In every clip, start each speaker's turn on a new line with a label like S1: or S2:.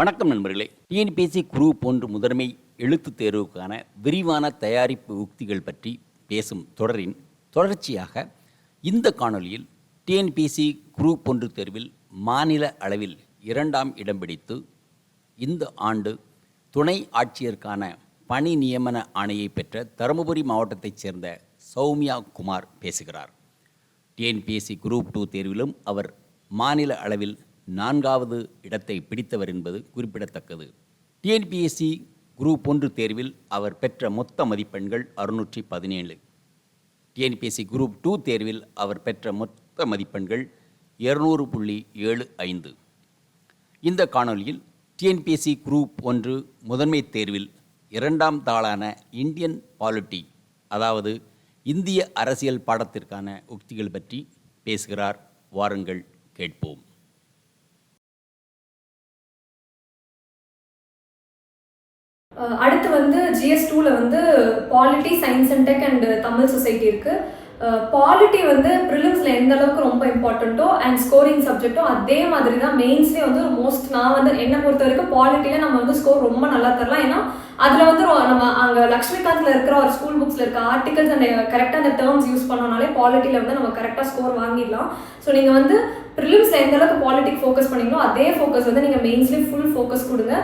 S1: வணக்கம் நண்பர்களே. TNPSC group போன்று முதன்மை எழுத்துத் தேர்வுக்கான விரிவான தயாரிப்பு உக்திகள் பற்றி பேசும் தொடரின் தொடர்ச்சியாக இந்த காணொளியில் டிஎன்பிஎஸ்சி குரூப் ஒன்று தேர்வில் மாநில அளவில் இரண்டாம் இடம் பிடித்து இந்த ஆண்டு துணை ஆட்சியருக்கான பணி நியமன ஆணையை பெற்ற தருமபுரி மாவட்டத்தைச் சேர்ந்த சௌமியா குமார் பேசுகிறார். டிஎன்பிஎஸ்சி குரூப் டூ தேர்விலும் அவர் மாநில அளவில் நான்காவது இடத்தை பிடித்தவர் என்பது குறிப்பிடத்தக்கது. டிஎன்பிஎஸ்சி குரூப் ஒன்று தேர்வில் அவர் பெற்ற மொத்த மதிப்பெண்கள் அறுநூற்றி பதினேழு. டிஎன்பிஎஸ்சி குரூப் டூ தேர்வில் அவர் பெற்ற மொத்த மதிப்பெண்கள் இருநூறு புள்ளி ஏழு ஐந்து. இந்த காணொளியில் டிஎன்பிஎஸ்சி குரூப் ஒன்று முதன்மை தேர்வில் இரண்டாம் தாளான இந்தியன் பாலிட்டி அதாவது இந்திய அரசியல் பாடத்திற்கான உக்திகள் பற்றி பேசுகிறார். வாருங்கள் கேட்போம்.
S2: அடுத்து வந்து ஜிஎஸ் டூவில் வந்து polity science and tech and Tamil society இருக்குது பாலிட்டி வந்து ப்ரிலிம்ஸில் எந்த அளவுக்கு ரொம்ப இம்பார்ட்டண்ட்டோ அண்ட் ஸ்கோரிங் சப்ஜெக்ட்டோ அதே மாதிரி தான் மெயின்ஸ்லேயே வந்து மோஸ்ட் நான் வந்து என்னை பொறுத்த வரைக்கும் பாலிட்டியில் நம்ம வந்து ஸ்கோர் ரொம்ப நல்லா தரலாம். ஏன்னா அதில் uh, வந்து நம்ம அங்கே லக்ஷ்மிகாந்தில் இருக்கிற ஒரு ஸ்கூல் புக்ஸில் இருக்க ஆர்டிகல்ஸ் அந்த கரெக்டாக அந்த டேர்ம்ஸ் யூஸ் பண்ணோம்னாலே பாலிட்டியில் வந்து நம்ம கரெக்டாக ஸ்கோர் வாங்கிடலாம். ஸோ நீங்கள் வந்து ப்ரிலிம்ஸில் எந்த அளவுக்கு பாலிட்டிக் ஃபோக்கஸ் பண்ணீங்களோ அதே ஃபோக்கஸ் வந்து நீங்கள் மெயின்ஸ்லேயும் ஃபுல் ஃபோக்கஸ் கொடுங்க.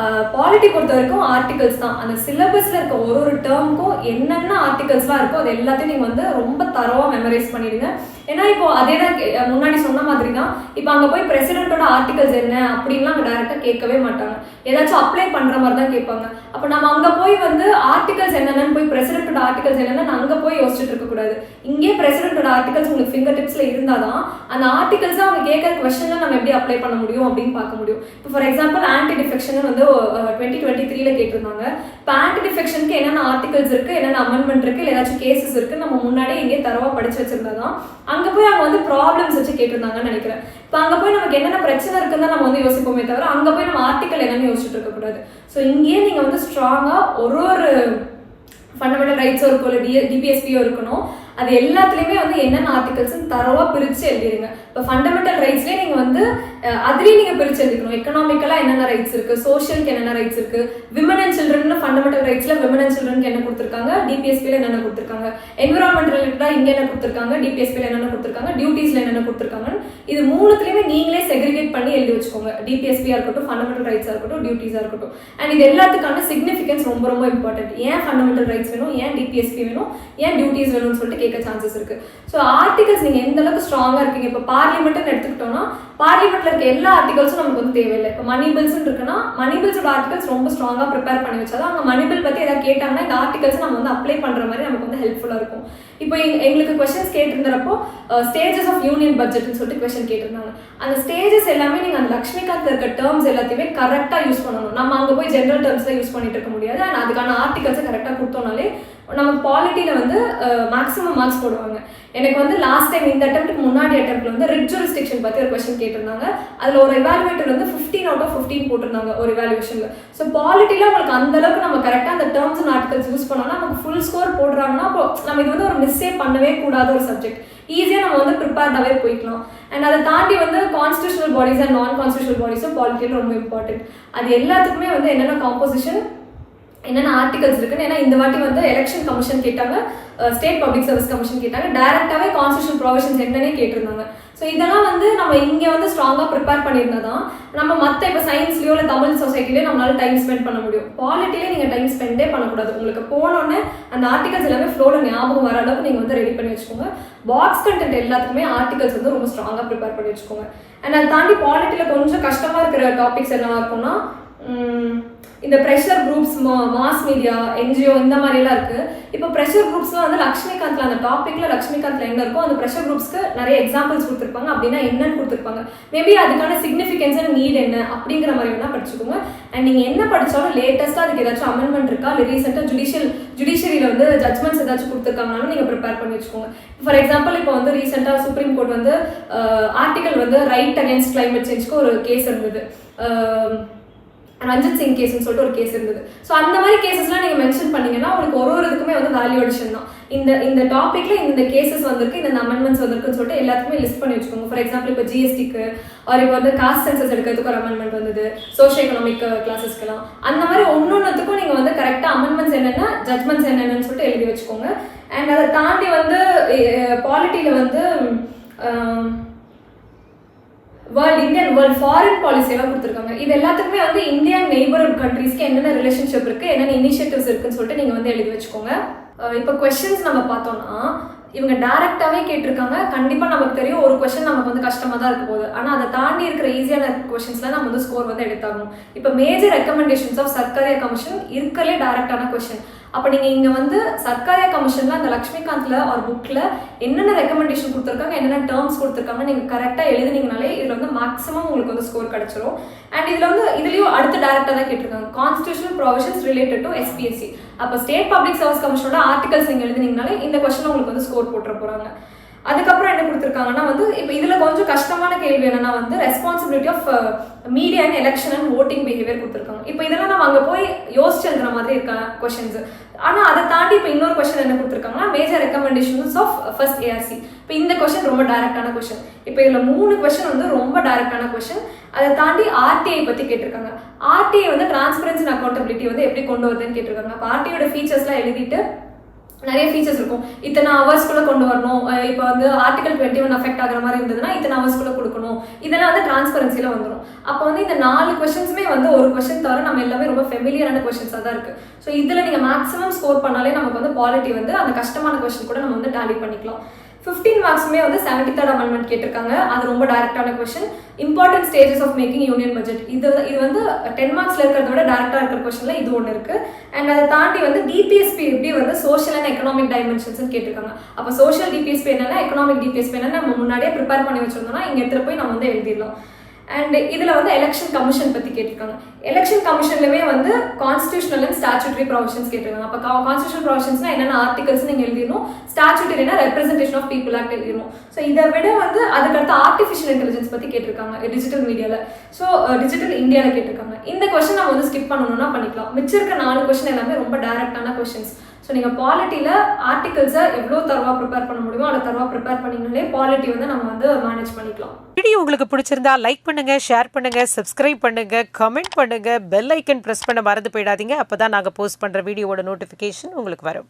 S2: Uh, பாலிட்டி பொறுத்த வரைக்கும் ஆர்டிகல்ஸ் தான். அந்த சிலபஸில் இருக்க ஒரு ஒரு டேர்முக்கும் என்னென்ன ஆர்டிகல்ஸ்லாம் இருக்கோ அது எல்லாத்தையும் நீங்கள் வந்து ரொம்ப தரவாக மெமரைஸ் பண்ணிடுங்க. ஏன்னா இப்போ அதே தான் கே- முன்னாடி சொன்ன மாதிரி தான் இப்போ அங்கே போய் பிரசிடென்ட்டோட ஆர்டிகல்ஸ் என்ன அப்படின்லாம் அங்கே டேரெக்டாக கேட்கவே மாட்டாங்க. ஏதாச்சும் அப்ளை பண்ணுற மாதிரி தான் கேட்பாங்க. அப்போ நம்ம அங்கே போய் வந்து ஆர்டிகல்ஸ் என்னென்னு போய் பிரசிடென்ட்டோட ஆர்டிகல்ஸ் என்னென்னு அங்கே போய் யோசிச்சுட்டு இருக்கக்கூடாது இங்கே பிரசிடென்ட்டோட ஆர்டிகல்ஸ் உங்களுக்கு ஃபிங்கர் டிப்ஸில் இருந்தால் தான் அந்த ஆர்டிகல்ஸ் அவங்க கேட்குற கொஸ்டின்லாம் நம்ம எப்படி அப்ளை பண்ண முடியும் அப்படின்னு பார்க்க முடியும். இப்போ ஃபார் எக்ஸாம்பிள் ஆன்டி டிஃபெக்ஷன் வந்து டுவெண்ட்டி டுவெண்ட்டி த்ரீல கேட்டிருந்தாங்க. இப்போ ஆன்டி டிஃபெக்ஷனுக்கு என்னென்ன ஆர்டிகல்ஸ் இருக்கு என்னென்ன அமெண்ட்மெண்ட் இருக்கு இல்லை ஏதாச்சும் கேசஸ் இருக்கு நம்ம முன்னாடியே எங்கேயே தரவா படிச்சு வச்சிருந்தா அங்கே போய் அவங்க வந்து ப்ராப்ளம்ஸ் வச்சு கேட்டிருந்தாங்கன்னு நினைக்கிறேன். இப்போ அங்கே போய் நமக்கு என்னென்ன பிரச்சனை இருக்குன்னு தான் நம்ம வந்து யோசிப்போமே தவிர அங்கே போய் நம்ம ஆர்டிக்கல் என்னன்னு யோசிச்சுட்டு இருக்கக்கூடாது ஸோ இங்கேயே நீங்கள் வந்து ஸ்ட்ராங்காக ஒரு ஒரு ஃபண்டமெண்டல் ரைட்ஸோ இருக்கும் இல்லை டி டிபிஎஸ்பியோ இருக்கணும் அது எல்லாத்துலேயுமே வந்து என்னென்ன ஆர்டிகல்ஸ் தரவாக பிரித்து எழுதிடுங்க இப்போ ஃபண்டமெண்டல் ரைட்ஸ்லேயே நீங்கள் வந்து அதுலேயும் நீங்கள் பிரித்து எழுதிக்கணும். எக்கனாமிக்கலாக என்னென்ன ரைட்ஸ் இருக்குது சோஷியலுக்கு என்னென்ன ரைட்ஸ் இருக்குது விமன் அண்ட் சில்ட்ரன் ஃபண்டமெண்டல் ரைட்ஸில் விமன் அண்ட் சில்ட்ரனுக்கு என்ன கொடுத்துருக்காங்க? டிபிஎஸ்பியில் என்னென்ன கொடுத்துருக்காங்க? என்விரான்மெண்ட் ரிலேட்டடாக இங்கே என்ன கொடுத்துருக்காங்க? டிபிஎஸ்பியில் என்னென்ன கொடுத்துருக்காங்க? டியூட்டிஸில் என்னென்ன கொடுத்துருக்காங்க இது மூணுத்துலேயுமே நீங்களே செக்ரிகேட் பண்ணி எழுதி வச்சுக்கோங்க. டிபிஎஸ்பியாக இருக்கட்டும் ஃபண்டமெண்டல் ரைட்ஸாக இருக்கட்டும் டியூட்டிஸாக இருக்கட்டும். அண்ட் இது எல்லாத்துக்கான சிக்னிஃபிகன்ஸ் ரொம்ப ரொம்ப இம்பார்ட்டன்ட் ஏன் ஃபண்டமெண்டல் ரைட்ஸ் வேணும்? ஏன் டிபிஎஸ்பி வேணும்? ஏன் டியூட்டிஸ் வேணும்னு சொல்லிட்டு கேட்க சான்சஸ் இருக்கு. ஸோ ஆர்டிகல்ஸ் நீங்கள் எந்த அளவுக்கு ஸ்ட்ராங்காக இருக்கீங்க? இப்போ பார்லிமெண்ட்னு எடுத்துக்கிட்டோம்னா பார்லிமெண்ட்ல இருக்க எல்லா ஆர்டிகல்ஸும் நமக்கு வந்து தேவையில்லை. இப்போ மணி பில்ஸ் இருக்குன்னா மணி பில்ஸோட ஆர்டிகல்ஸ் ரொம்ப ஸ்ட்ராங்காக ப்ரிப்பேர் பண்ணி வச்சாதான் அங்கே மணி பில் பற்றி ஏதாவது கேட்டாங்கன்னா இந்த ஆர்டிகல்ஸ் நம்ம வந்து அப்ளை பண்ணுற மாதிரி நமக்கு வந்து ஹெல்ப்ஃபுல்லாக இருக்கும். இப்போ எங்களுக்கு கொஷின்ஸ் கேட்டிருந்தப்போ ஸ்டேஜஸ் ஆஃப் யூனியன் பட்ஜெட்னு சொல்லிட்டு கொஸ்டின் கேட்டிருந்தாங்க. அந்த ஸ்டேஜஸ் எல்லாமே நீங்கள் அந்த லக்ஷ்மிகாந்த் இருக்க டேர்ம்ஸ் எல்லாத்தையுமே கரெக்டாக யூஸ் பண்ணணும். நம்ம அங்கே போய் ஜென்ரல் டேர்ம்ஸ் யூஸ் பண்ணிட்டு இருக்க முடியாது. அண்ட் அதுக்கான ஆர்டிகல்ஸை கரெக்டாக கொடுத்தோம்னாலே நம்ம பாலிட்டியில் வந்து மேக்ஸிமம் மார்க்ஸ் போடுவாங்க. எனக்கு வந்து லாஸ்ட் டைம் இந்த அட்டம்ப்ட் முன்னாடி அட்டம்ப்ட்ல வந்து ரிட் ஜூரிஸ்டிக்ஷன் பற்றி ஒரு கொஸ்டின் கேட்டிருந்தாங்க. அதில் ஒரு எவாலுவேட்டர் வந்து ஃபிஃப்டீன் அவுட் ஆஃப் ஃபிஃப்டீன் போட்டிருந்தாங்க ஒரு எவாலுவேஷனில் ஸோ பாலிட்டியில் உங்களுக்கு அந்த அளவுக்கு நம்ம கரெக்டாக அந்த டேர்ம்ஸ் அண்ட் ஆர்டிகல்ஸ் யூஸ் பண்ணோம்னா நமக்கு ஃபுல் ஸ்கோர் போடுறாங்கன்னா அப்போ நம்ம இது வந்து ஒரு மிஸ்ஸே பண்ணவே கூடாத ஒரு சப்ஜெக்ட் ஈஸியாக நம்ம வந்து ப்ரிப்பேர்டாகவே போய்க்கலாம். அண்ட் அதை தாண்டி வந்து constitutional bodies and non constitutional பாடிஸும் பாலிட்டியில் ரொம்ப இம்பார்ட்டன்ட் அது எல்லாத்துக்குமே வந்து என்னென்ன காம்போசிஷன் என்னென்ன ஆர்டிகல்ஸ் இருக்குன்னு ஏன்னா இந்த வாட்டி வந்து எலெக்ஷன் கமிஷன் கேட்டாங்க ஸ்டேட் பப்ளிக் சர்வீஸ் கமிஷன் கேட்டாங்க டேரெக்டாகவே கான்ஸ்டியூஷன் ப்ரொவிஷன்ஸ் என்னன்னே கேட்டிருந்தாங்க. ஸோ இதெல்லாம் வந்து நம்ம இங்கே வந்து ஸ்ட்ராங்காக ப்ரிப்பேர் பண்ணியிருந்தா தான் நம்ம மற்ற இப்போ சயின்ஸ்லையோ இல்லை தமிழ் சொசைட்டிலேயோ நம்மளால டைம் ஸ்பெண்ட் பண்ண முடியும். பாலிட்டிலே நீங்கள் டைம் ஸ்பெண்டே பண்ணக்கூடாது. உங்களுக்கு போனோடனே அந்த ஆர்டிகல்ஸ் எல்லாமே ஃப்ளோவில் ஞாபகம் வர அளவுக்கு நீங்கள் வந்து ரெடி பண்ணி வச்சுக்கோங்க. பாக்ஸ் கண்டென்ட் எல்லாத்துக்குமே ஆர்டிகல்ஸ் வந்து ரொம்ப ஸ்ட்ராங்காக ப்ரிப்பேர் பண்ணி வச்சுக்கோங்க. அண்ட் அதை தாண்டி பாலிட்டியில் கொஞ்சம் கஷ்டமாக இருக்கிற டாபிக்ஸ் என்னவா இருக்கும்னா இந்த pressure groups mass media NGO இந்த மாதிரிலாம் இருக்கு. இப்போ ப்ரெஷர் குரூப்ஸ்லாம் வந்து லக்ஷ்மிகாந்த்ல அந்த டாபிக்ல லக்ஷ்மிகாந்த்ல என்ன இருக்கோ அந்த ப்ரெஷர் குரூப்ஸ்க்கு நிறைய எக்ஸாம்பிள்ஸ் கொடுத்துருப்பாங்க. அப்படின்னா என்னன்னு கொடுத்துருப்பாங்க. மேபி அதுக்கான சிக்னிஃபிகன்ஸ் அண்ட் நீட் என்ன அப்படிங்கிற மாதிரி வேணா படிச்சுக்கோங்க. அண்ட் நீங்க என்ன படிச்சாலும் லேட்டஸ்டா அதுக்கு ஏதாச்சும் அமெண்ட்மெண்ட் இருக்கா? இல்லை ரீசெண்டாக ஜுடிஷியல் ஜுடிஷியரியில் வந்து ஜட்மெண்ட்ஸ் ஏதாச்சும் கொடுத்துருக்காங்கனாலும் நீங்கள் ப்ரிப்பேர் பண்ணி வச்சுக்கோங்க. ஃபார் எக்ஸாம்பிள் இப்போ வந்து ரீசெண்டாக சுப்ரீம் கோர்ட் வந்து ஆர்டிகல் வந்து ரைட் அகேன்ஸ்ட் கிளைமேட் சேஞ்ச்க்கு ஒரு கேஸ் இருந்தது. ரஞ்சித் சிங் கேஸ்னு சொல்லிட்டு ஒரு கேஸ் இருந்தது. ஸோ அந்த மாதிரி கேசஸ்லாம் நீங்கள் மென்ஷன் பண்ணீங்கன்னா உங்களுக்கு ஒரு ஒரு இதுக்குமே வந்து வேல்யூ அடிஷன் தான். இந்த இந்த டாப்பிக்கில் இந்த கேசஸ் வந்திருக்கு இந்த அமெண்ட்மெண்ட்ஸ் வந்திருக்குன்னு சொல்லிட்டு எல்லாத்துக்குமே லிஸ்ட் பண்ணி வச்சுக்கோங்க. ஃபார் எக்ஸாம்பிள் இப்போ ஜிஎஸ்டிக்கு ஒரு இப்போ வந்து காஸ்ட் சென்சஸ் எடுக்கிறதுக்கு ஒரு அமெண்ட்மெண்ட் வந்தது சோஷியோ எக்கனாமிக் கிளாஸஸ்க்கெல்லாம் அந்த மாதிரி ஒன்னொன்னுத்துக்கும் நீங்கள் வந்து கரெக்டாக அமெண்ட்மெண்ட்ஸ் என்னென்ன ஜட்மெண்ட்ஸ் என்னென்னு சொல்லிட்டு எழுதி வச்சுக்கோங்க. அண்ட் அதை தாண்டி வந்து பாலிட்டியில் வந்து world Indian world foreign policy எல்லாம் கொடுத்துருக்காங்க. இது எல்லாத்துக்குமே வந்து இந்தியன் நெய்பர்ஹுட் கண்ட்ரீஸ்க்கு என்னென்ன ரிலேஷன்ஷிப் இருக்கு என்னென்ன இனிஷியேட்டிவ்ஸ் இருக்குன்னு சொல்லிட்டு நீங்க வந்து எழுதி வச்சுக்கோங்க. இப்போ கொஸ்டின்ஸ் நம்ம பார்த்தோம்னா இவங்க டைரக்டாவே கேட்டிருக்காங்க. கண்டிப்பா நமக்கு தெரியும் ஒரு கொஸ்டின் நமக்கு வந்து கஷ்டமா தான் இருக்க போகுது. ஆனா அதை தாண்டி இருக்கிற ஈஸியான கொஸ்டின்ஸ்ல நம்ம வந்து ஸ்கோர் வந்து எடுத்தாகணும். இப்போ major recommendations of Sarkaria commission இருக்கலே டைரக்டான கொஸ்டின் அப்போ நீங்கள் இங்கே வந்து சர்க்காரியா கமிஷனில் அந்த லக்ஷ்மிகாந்த்ல ஒரு புக்கில் என்னென்ன ரெக்கமெண்டேஷன் கொடுத்துருக்காங்க என்னென்ன டேர்ம்ஸ் கொடுத்துருக்காங்க நீங்கள் கரெக்டாக எழுதுனீங்கனாலே இதில் வந்து மேக்ஸிமம் உங்களுக்கு வந்து ஸ்கோர் கிடச்சிரும். அண்ட் இதில் வந்து இதுலேயும் அடுத்து டேரக்டாக தான் கேட்டிருக்காங்க. Constitutional provisions related to SPSC அப்போ ஸ்டேட் பப்ளிக் சர்வீஸ் கமிஷனோட ஆர்டிகல்ஸ் நீங்கள் எழுதினீங்கனாலே இந்த கொஸ்டின் உங்களுக்கு வந்து ஸ்கோர் போட்டுற போகிறாங்க அதுக்கப்புறம் என்ன கொடுத்துருக்காங்கன்னா வந்து இப்போ இதில் கொஞ்சம் கஷ்டமான கேள்வி என்னன்னா வந்து responsibility of media and election and voting behaviour கொடுத்துருக்காங்க. இப்போ இதெல்லாம் நம்ம அங்கே போய் யோசிச்சு எழுதுற மாதிரி இருக்க கொஷின்ஸ் ஆனால் அதை தாண்டி இப்போ இன்னொரு கொஷின் என்ன கொடுத்துருக்காங்கன்னா major recommendations of first ARC இப்போ இந்த கொஸ்டின் ரொம்ப டைரக்டான கொஸ்டின் இப்போ இதில் மூணு கொஸ்டின் வந்து ரொம்ப டைரக்டான கொஸ்டின் அதை தாண்டி ஆர்டிஐ பற்றி கேட்டிருக்காங்க. ஆர்டிஐ வந்து டிரான்ஸ்பரன்சி அக்கௌண்டபிலிட்டி வந்து எப்படி கொண்டு வருதுன்னு கேட்டிருக்காங்க. அப்போ ஆர்டிஐயோட ஃபீச்சர்ஸ்லாம் எழுதிட்டு நிறைய ஃபீச்சர்ஸ் இருக்கும். இத்தனை ஹவர்ஸ்க்குள்ளே கொண்டு வரணும். இப்போ வந்து ஆர்டிகல் டுவெண்ட்டி ஒன் அஃபெக்ட் ஆகிற மாதிரி இருந்ததுன்னா இத்தனை ஹவர்ஸ்க்குள்ளே கொடுக்கணும். இதெல்லாம் வந்து டிரான்ஸ்பரன்சியில் வந்துடும் அப்போ வந்து இந்த நாலு கொஷின்ஸுமே வந்து ஒரு கொஷின் தவிர நம்ம எல்லாமே ரொம்ப ஃபெமிலியரான கொஷின்ஸாக தான் இருக்குது ஸோ இதில் நீங்கள் மேக்ஸிமம் ஸ்கோர் பண்ணாலே நமக்கு வந்து பாலிட்டி வந்து அந்த கஷ்டமான கொஷின் கூட நம்ம வந்து டேலி பண்ணிக்கலாம். ஃபிஃப்டீன் மார்க்ஸுமே வந்து செவன்டி தேர்ட் அமெண்ட்மெண்ட் கேட்டிருக்காங்க. அது ரொம்ப டைரக்டான question important stages of making union budget இது இது வந்து டென் மார்க்ஸில் இருக்கிறத விட டேரக்டாக இருக்கிற கொஸ்டினில் இது ஒன்று இருக்குது அண்ட் அதை தாண்டி வந்து டிபிஎஸ்பி எப்படி வந்து சோஷியல் அண்ட் எக்கனாமிக் டைமென்ஷன்ஸ்னு கேட்டிருக்காங்க. அப்போ சோஷியல் டிபிஎஸ்பி என்னென்னா எக்கனாமிக் டிபிஎஸ்பி என்னென்னா நம்ம முன்னாடியே ப்ரிப்பேர் பண்ணி வச்சிருந்தோம்னா இங்கே எடுத்துகிட்டு போய் நம்ம வந்து எழுதிடலாம். அண்ட் இதில் வந்து எலெக்ஷன் கமிஷன் பற்றி கேட்டிருக்காங்க. எலெக்ஷன் கமிஷன்லவே வந்து கான்ஸ்டியூஷனல் அண்ட் ஸ்டாச்சுட்டரி ப்ரொவிஷன்ஸ் கேட்டிருக்காங்க. அப்போ கான்ஸ்டியூஷன் ப்ரொவிஷன்ஸ்னா என்னென்ன ஆர்டிகல்ஸ் நீங்கள் எழுதிடணும். ஸ்டாச்சுட்டரினா ரெப்ரஸன்டேஷன் ஆஃப் பீப்புள் ஆக்ட் எழுதிடணும். ஸோ இதை விட வந்து அதுக்கடுத்து ஆர்டிஃபிஷியல் இன்டெலிஜென்ஸ் பற்றி கேட்டிருக்காங்க. டிஜிட்டல் மீடியாவில் ஸோ டிஜிட்டல் இந்தியாவில் கேட்டிருக்காங்க. இந்த கொஸ்டின் நம்ம வந்து ஸ்கிப் பண்ணணும்னா பண்ணிக்கலாம். மிச்சம் இருக்க நாலு கொஸ்டின் எல்லாமே ரொம்ப டைரக்டான கொஸ்டின்ஸ் ஸோ நீங்கள் பாலிட்டியில் ஆர்டிகல்ஸை எவ்வளோ தரவா ப்ரிப்பேர் பண்ண முடியுமோ அதை தரவா ப்ரிப்பேர் பண்ணிங்கனாலே பாலிட்டி வந்து நம்ம வந்து மேனேஜ் பண்ணிக்கலாம்.
S3: வீடியோ உங்களுக்கு பிடிச்சிருந்தா லைக் பண்ணுங்க ஷேர் பண்ணுங்க சப்ஸ்கிரைப் பண்ணுங்க கமெண்ட் பண்ணுங்க பெல் ஐக்கன் ப்ரெஸ் பண்ண மறந்து போயிடாதீங்க. அப்போ தான் நாங்கள் போஸ்ட் பண்ணுற வீடியோவோட நோட்டிஃபிகேஷன் உங்களுக்கு வரும்.